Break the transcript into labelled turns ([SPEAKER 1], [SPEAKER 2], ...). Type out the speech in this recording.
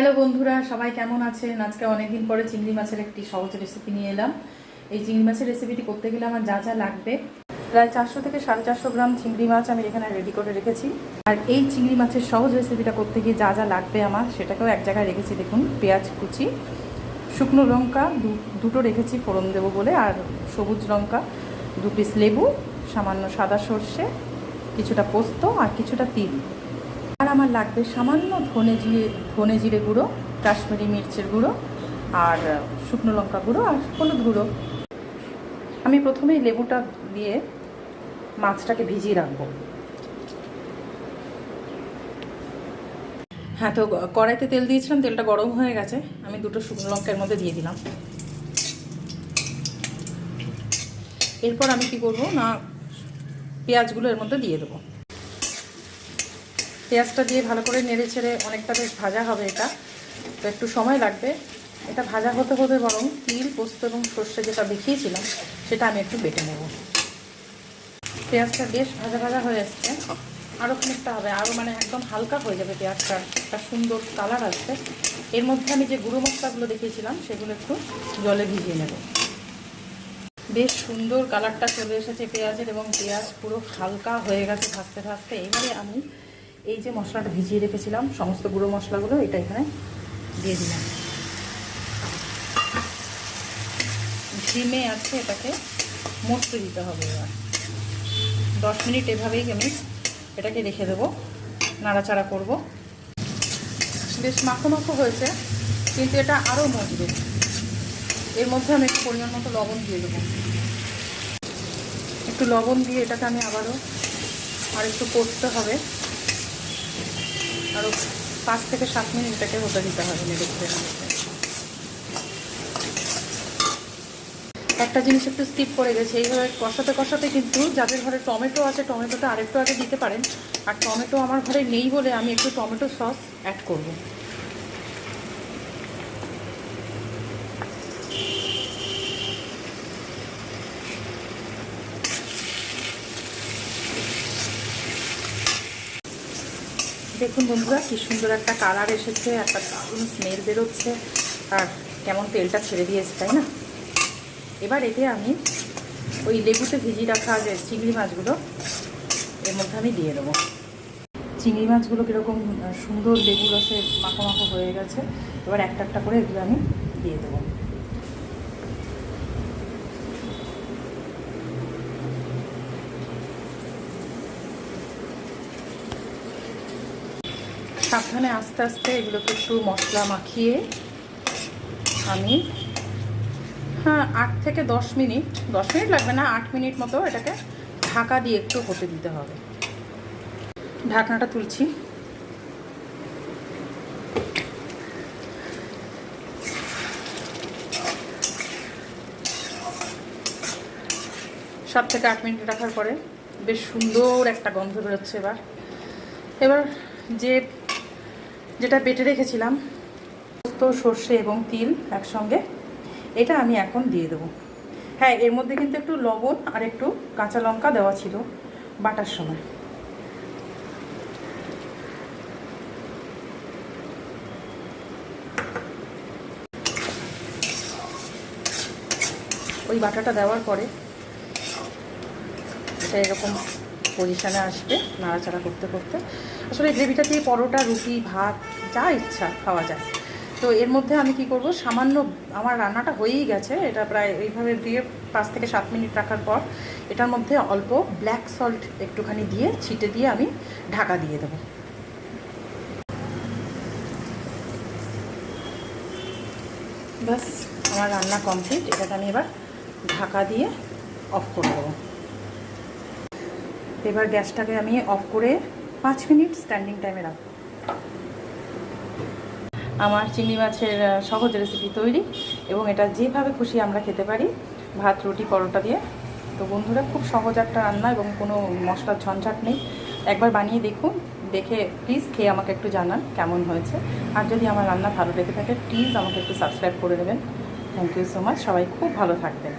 [SPEAKER 1] Hello বন্ধুরা, সবাই কেমন আছেন? আজকে অনেকদিন পরে চিংড়ি মাছের একটি সহজ রেসিপি নিয়ে এলাম। এই চিংড়ি মাছের রেসিপিটি করতে গেলে আমার যা যা লাগবে, প্রায় চারশো থেকে সাড়ে চারশো গ্রাম চিংড়ি মাছ আমি এখানে রেডি করে রেখেছি। আর এই চিংড়ি মাছের সহজ রেসিপিটা করতে গিয়ে যা যা লাগবে আমার, সেটাকেও এক জায়গায় রেখেছি, দেখুন, পেঁয়াজ কুচি, শুকনো লঙ্কা দুটো রেখেছি, ফোড়ন দেবো বলে, আর সবুজ লঙ্কা, দু পিস লেবু, সামান্য সাদা সর্ষে, কিছুটা পোস্ত, আর কিছুটা তিল। আমার লাগবে সামান্য ধনে জিরে ধনে জিরে গুঁড়ো, কাশ্মীরি মির্চের গুঁড়ো আর শুকনো লঙ্কা গুঁড়ো আর হলুদ গুঁড়ো। আমি প্রথমেই লেবুটা দিয়ে মাছটাকে ভিজিয়ে রাখব। হ্যাঁ তো কড়াইতে তেল দিয়েছিলাম, তেলটা গরম হয়ে গেছে। আমি দুটো শুকনো লঙ্কার মধ্যে দিয়ে দিলাম। এরপর আমি কি করব? না, পেঁয়াজগুলো এর মধ্যে দিয়ে দেবো। পেঁয়াজটা দিয়ে ভালো করে নেড়ে ছেড়ে অনেকটা বেশ ভাজা হবে এটা। তো একটু সময় লাগবে। এটা ভাজা হতে হতে বরং তিল, পোস্ত এবং সর্ষে যেটা দেখিয়েছিলাম, সেটা আমি একটু বেটে নেব। পেঁয়াজটা বেশ ভাজা ভাজা হয়ে আসছে। আরও খানিকটা হবে। আরও মানে একদম হালকা হয়ে যাবে পেঁয়াজটা। একটা সুন্দর কালার আসবে। এর মধ্যে আমি যে গুঁড়ো মশলাগুলো দেখিয়েছিলাম, সেগুলো একটু জলে ভিজিয়ে নেব। বেশ সুন্দর কালারটা চলে এসেছে পেঁয়াজের এবং পেঁয়াজ পুরো হালকা হয়ে গেছে ভাজতে ভাজতে। এবারে আমি এই যে মশলাটা ভিজিয়ে রেখেছিলাম, সমস্ত গুঁড়ো মশলাগুলো এটা এখানে দিয়ে দিলাম। ডিমে আছে এটাকে মস্ত দিতে হবে এবার। দশ মিনিট এভাবেই আমি এটাকে রেখে দেবো, নাড়াচাড়া করব। বেশ মাখো মাখো হয়েছে, কিন্তু এটা আরও মজবে এর মধ্যে আমি একটু পরিমাণ মতো লবণ দিয়ে দেবো। একটু লবণ দিয়ে এটাকে আমি আবারও আর একটু করতে হবে। আরও পাঁচ থেকে সাত মিনিট এটাকে হতে দিতে হবে নেড়ে ছেড়ে একটা জিনিস একটু স্কিপ করে গেছে এইভাবে কষাতে কষাতে কিন্তু যাদের ঘরে টমেটো আছে, টমেটোটা আরেকটু আগে দিতে পারেন। আর টমেটো আমার ঘরে নেই বলে আমি একটু টমেটো সস অ্যাড করব। দেখুন বন্ধুরা, কি সুন্দর একটা কালার এসেছে, একটা দারুণ স্মেল বেরোচ্ছে। আর কেমন তেলটা ছেড়ে দিয়েছে, তাই না? এবার এতে আমি ওই লেবুতে ভিজিয়ে রাখা যে চিংড়ি মাছগুলো, এর মধ্যে আমি দিয়ে দেবো। চিংড়ি মাছগুলো কীরকম সুন্দর লেবু রসে মাখো মাখো হয়ে গেছে, এবার একটা একটা করে এগুলো আমি দিয়ে দেবো। সাবধানে আস্তে আস্তে এগুলোকে একটু মশলা মাখিয়ে আমি হ্যাঁ আট থেকে দশ মিনিট দশ মিনিট লাগবে না, আট মিনিট মতো এটাকে ঢাকা দিয়ে একটু হতে দিতে হবে। ঢাকনাটা তুলছি। সাত থেকে আট মিনিট রাখার পরে বেশ সুন্দর একটা গন্ধ বেরোচ্ছে এবার। এবার যে যেটা বেটে রেখেছিলাম, পোস্ত, সর্ষে এবং তিল একসঙ্গে, এটা আমি এখন দিয়ে দেবো। হ্যাঁ এর মধ্যে কিন্তু একটু লবণ আর একটু কাঁচা লঙ্কা দেওয়া ছিল বাটার সময়। ওই বাটাটা দেওয়ার পরে, এটা এরকম পজিশানে আসবে নাড়াচাড়া করতে করতে। আসলে গ্রেভিটা দিয়ে পরোটা, রুটি, ভাত, যা ইচ্ছা খাওয়া যায়। তো এর মধ্যে আমি কি করব, সামান্য আমার রান্নাটা হয়েই গেছে, এটা প্রায় এইভাবে দিয়ে পাঁচ থেকে সাত মিনিট রাখার পর, এটার মধ্যে অল্প ব্ল্যাক সল্ট একটুখানি দিয়ে ছিটে দিয়ে আমি ঢাকা দিয়ে দেবো। ব্যাস, আমার রান্না কমপ্লিট, এটাকে আমি এবার ঢাকা দিয়ে অফ করে দেবো। এবার গ্যাসটাকে আমি অফ করে পাঁচ মিনিট স্ট্যান্ডিং টাইমে রাখব। আমার চিংড়ি মাছের সহজ রেসিপি তৈরি এবং এটা যেভাবে খুশি আমরা খেতে পারি, ভাত, রুটি, পরোটা দিয়ে। তো বন্ধুরা, খুব সহজ একটা রান্না এবং কোনো মশলার ঝঞ্ঝাট নেই। একবার বানিয়ে দেখুন, দেখে প্লিজ খেয়ে আমাকে একটু জানান কেমন হয়েছে। আর যদি আমার রান্না ভালো লেগে থাকে প্লিজ আমাকে একটু সাবস্ক্রাইব করে দেবেন। থ্যাংক ইউ সো মাচ সবাই খুব ভালো থাকবেন।